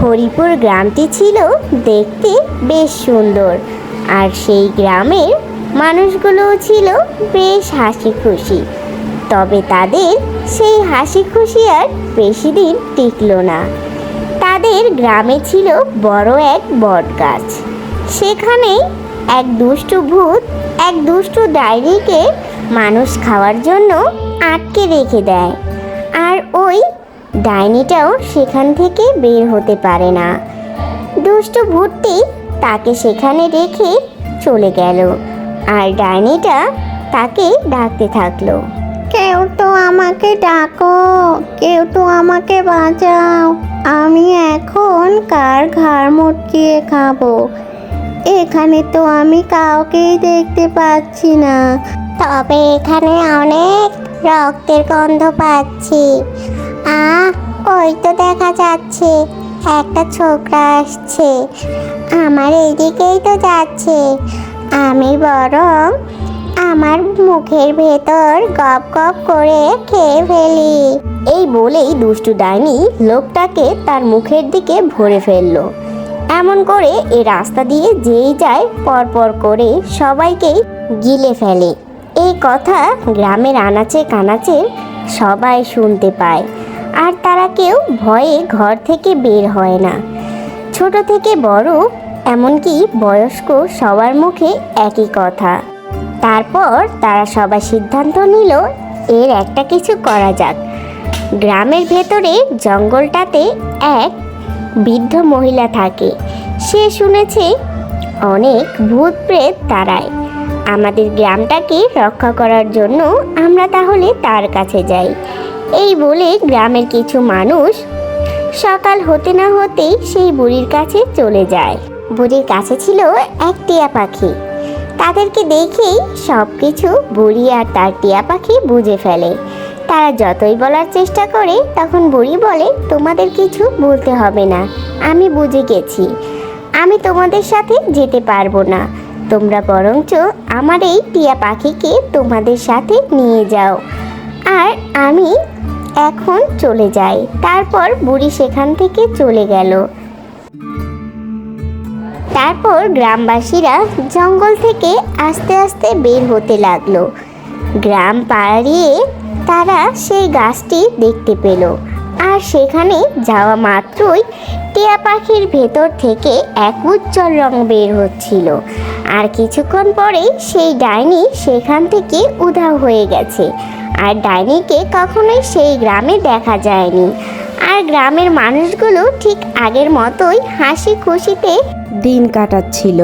হরিপুর গ্রামটি ছিল দেখতে বেশ সুন্দর। আর সেই গ্রামের মানুষগুলোও ছিল বেশ হাসি খুশি তবে তাদের সেই হাসি খুশি আর বেশি দিন টিকলো না। তাদের গ্রামে ছিল বড় এক বট গাছ সেখানে এক দুষ্টু ভূত, এক দুষ্টু ডাইনিকে মানুষ খাওয়ার জন্য আটকে রেখে দেয়। আর ডাইনিটাও সেখান থেকে বের হতে পারে না। দুষ্টু ভূতটি তাকে সেখানে রেখে চলে গেল আর ডাইনিটা তাকে ডাকতে থাকল। কেউ তো আমাকে ডাকো কেউ তো আমাকে বাঁচাও। আমি এখন কার ঘাড় মটকিয়ে খাব? এখানে তো আমি কাউকেই দেখতে পাচ্ছি না। তবে এখানে অনেক রক্তের গন্ধ পাচ্ছি। আ, ওই তো দেখা যাচ্ছে। একটা ছোকরা আসছে। আমার এইদিকেই তো যাচ্ছে। আমি বরং আমার মুখের ভেতর গপ গপ করে খেয়ে ফেলি। এই বলেই দুষ্টু ডাইনি লোকটাকে তার মুখের দিকে ভরে ফেলল। এমন করে এই রাস্তা দিয়ে যেই যায় পরপর করে সবাইকেই গিলে ফেলে। এই কথা গ্রামের আনাচে কানাচে সবাই শুনতে পায়। আর তারা কেউ ভয়ে ঘর থেকে বের হয় না। ছোট থেকে বড়, এমনকি বয়স্ক সবার মুখে একই কথা। তারপর তারা সবাই সিদ্ধান্ত নিল, এর একটা কিছু করা যাক। গ্রামের ভেতরে জঙ্গলটাতে এক বৃদ্ধ মহিলা থাকে। সে শুনেছে, অনেক ভূত প্রেত তারায় আমাদের গ্রামটাকে রক্ষা করার জন্য আমরা তাহলে তার কাছে যাই। এই বলে গ্রামের কিছু মানুষ সকাল হতে না হতেই সেই বুড়ির কাছে চলে যায়। বুড়ির কাছে ছিল এক টিয়া পাখি। তাদেরকে দেখেই সব কিছু বুড়ি আর তার টিয়া পাখি বুঝে ফেলে। তারা যতই বলার চেষ্টা করে, তখন বুড়ি বলে, তোমাদের কিছু বলতে হবে না, আমি বুঝে গেছি। আমি তোমাদের সাথে যেতে পারব না। তোমরা বরঞ্চ আমার এই টিয়া পাখিকে তোমাদের সাথে নিয়ে যাও। আর আমি এখন চলে যাই। তারপর বুড়ি সেখান থেকে চলে গেল। তারপর গ্রামবাসীরা জঙ্গল থেকে আস্তে আস্তে বের হতে লাগল। গ্রাম পাড়িয়ে তারা সেই গাছটি দেখতে পেল। আর সেখানে যাওয়া মাত্রই টিয়া পাখির ভেতর থেকে এক উজ্জ্বল রং বের হচ্ছিল। আর কিছুক্ষণ পরেই সেই ডাইনি সেখান থেকে উধাও হয়ে গেছে। আর ডাইনিকে কখনোই সেই গ্রামে দেখা যায়নি। আর গ্রামের মানুষগুলো ঠিক আগের মতোই হাসি খুশিতে দিন কাটাচ্ছিল।